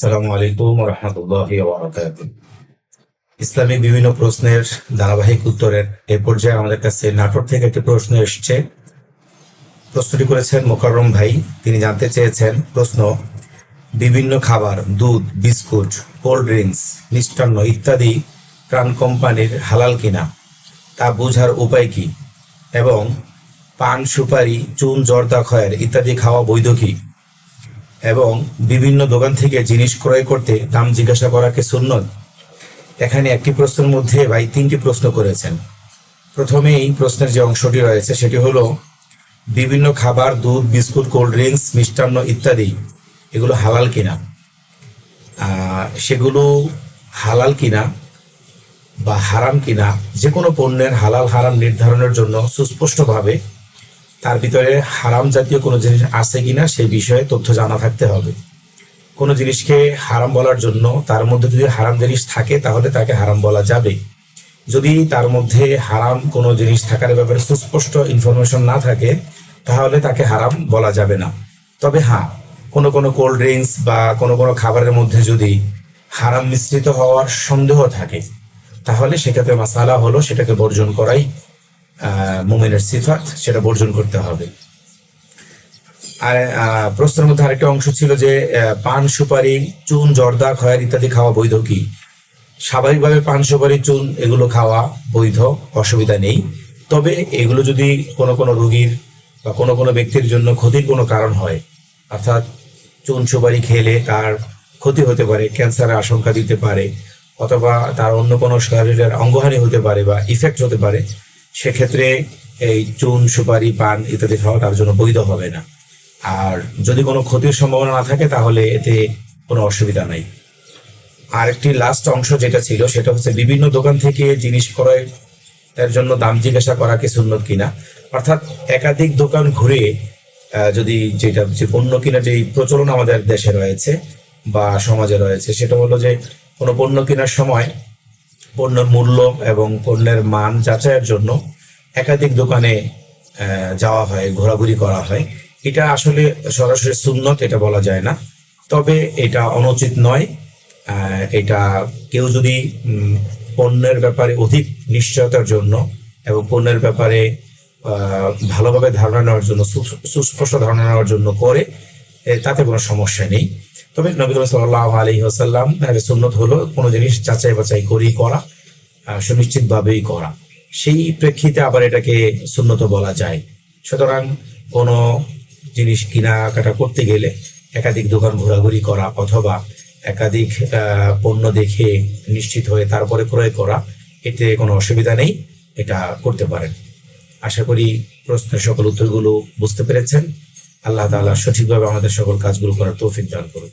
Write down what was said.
সালামু আলাইকুম রহমতুল্লাহ ইসলামিক বিভিন্ন প্রশ্নের ধারাবাহিক উত্তরের এ পর্যায়ে আমাদের কাছে নাটোর থেকে একটি প্রশ্ন এসেছে। প্রশ্নটি করেছেন মোকাররম ভাই। তিনি জানতে চেয়েছেন প্রশ্ন, বিভিন্ন খাবার, দুধ, বিস্কুট, কোল্ড ড্রিঙ্কস, মিষ্টান্ন ইত্যাদি প্রাণ কোম্পানির হালাল কিনা, তা বোঝার উপায় কি, এবং পান সুপারি, চুন, জর্দা, খয়ের ইত্যাদি খাওয়া বৈধ কি? এবং বিভিন্ন দোকান থেকে জিনিস ক্রয় করতে দাম জিজ্ঞাসা করাকে সুন্নত? এখানে একটি প্রশ্নের মধ্যে ভাই তিনটি প্রশ্ন করেছেন। প্রথমে এই প্রশ্নের যে অংশটি রয়েছে সেটি হলো, বিভিন্ন খাবার, দুধ, বিস্কুট, কোল্ড ড্রিঙ্কস, মিষ্টান্ন ইত্যাদি, এগুলো হালাল কিনা? সেগুলো হালাল কিনা বা হারাম কিনা? যে কোনো পণ্যের হালাল হারাম নির্ধারণের জন্য সুস্পষ্টভাবে তার ভিতরে হারাম জাতীয় কোনো জিনিস আছে কিনা সেই বিষয়ে তথ্য জানা থাকতে হবে। কোনো জিনিসকে হারাম বলার জন্য তার মধ্যে যদি হারাম জিনিস থাকে, তাহলে তাকে হারাম বলা যাবে। যদি তার মধ্যে হারাম কোনো জিনিস থাকার ব্যাপারে সুস্পষ্ট ইনফরমেশন না থাকে, তাহলে তাকে হারাম বলা যাবে না। তবে হ্যাঁ কোনো কোনো কোল্ড ড্রিঙ্কস বা কোনো কোনো খাবারের মধ্যে যদি হারাম মিশ্রিত হওয়ার সন্দেহ থাকে, তাহলে সেক্ষেত্রে মাসালা হলো সেটাকে বর্জন করাই মুমিনের সিফাত, সেটা বর্জন করতে হবে। আর প্রশ্নের মধ্যে আরেকটা অংশ ছিল যে পান, সুপারি, চুন, জর্দা, খয়ার ইত্যাদি খাওয়া বৈধ কি? স্বাভাবিকভাবে পান, সুপারি, চুন এগুলো খাওয়া বৈধ, অসুবিধা নেই। তবে এগুলো যদি কোনো কোনো রোগীর বা কোনো কোনো ব্যক্তির জন্য ক্ষতির কোনো কারণ হয়, অর্থাৎ চুন, সুপারি খেলে তার ক্ষতি হতে পারে, ক্যান্সারের আশঙ্কা দিতে পারে, অথবা তার অন্য কোনো শরীরের অঙ্গহানি হতে পারে বা ইফেক্ট হতে পারে সেক্ষেত্রে এই চুন, সুপারি, পান ইত্যাদি খাওয়া তার জন্য বৈধ হবে না। আর যদি কোনো ক্ষতির সম্ভাবনা না থাকে, তাহলে এতে কোনো অসুবিধা নাই। আর একটি লাস্ট অংশ যেটা ছিল, সেটা হচ্ছে বিভিন্ন দোকান থেকে জিনিস ক্রয় এর জন্য দাম জিজ্ঞাসা করা কি সুন্নত কিনা অর্থাৎ একাধিক দোকান ঘুরে যদি যেটা যে পণ্য কিনা যে প্রচলন আমাদের দেশে রয়েছে বা সমাজে রয়েছে, সেটা হলো যে কোনো পণ্য কেনার সময় পণ্যের মূল্য এবং পণ্যের মান যাচাইয়ের জন্য একাধিক দোকানে যাওয়া হয়, ঘোরাঘুরি করা হয়। এটা আসলে সরাসরি সুন্নত, এটা বলা যায় না। তবে এটা অনুচিত নয়। এটা কেউ যদি পণ্যের ব্যাপারে অধিক নিশ্চয়তার জন্য এবং পণ্যের ব্যাপারে ভালোভাবে ধারণা নেওয়ার জন্য সুস্পষ্ট ধারণা নেওয়ার জন্য করে তাতে কোনো সমস্যা নেই। তবে নবী করিম সাল্লাহ আলী আসাল্লাম সুন্নত হলো কোনো জিনিস যাচাই বাছাই করেই করা সুনিশ্চিতভাবেই করা। সেই প্রেক্ষিতে আবার এটাকে সুন্নত বলা যায়। সুতরাং কোনো জিনিস কেনাকাটা করতে গেলে একাধিক দোকান ঘোরাঘুরি করা অথবা একাধিক পণ্য দেখে নিশ্চিত হয়ে তারপরে ক্রয় করা, এতে কোনো অসুবিধা নেই, এটা করতে পারেন। আশা করি প্রশ্নের সকল উত্তরগুলো বুঝতে পেরেছেন। আল্লাহ তাআলা সঠিকভাবে আমাদের সকল কাজগুলো করার তৌফিক দান করুন।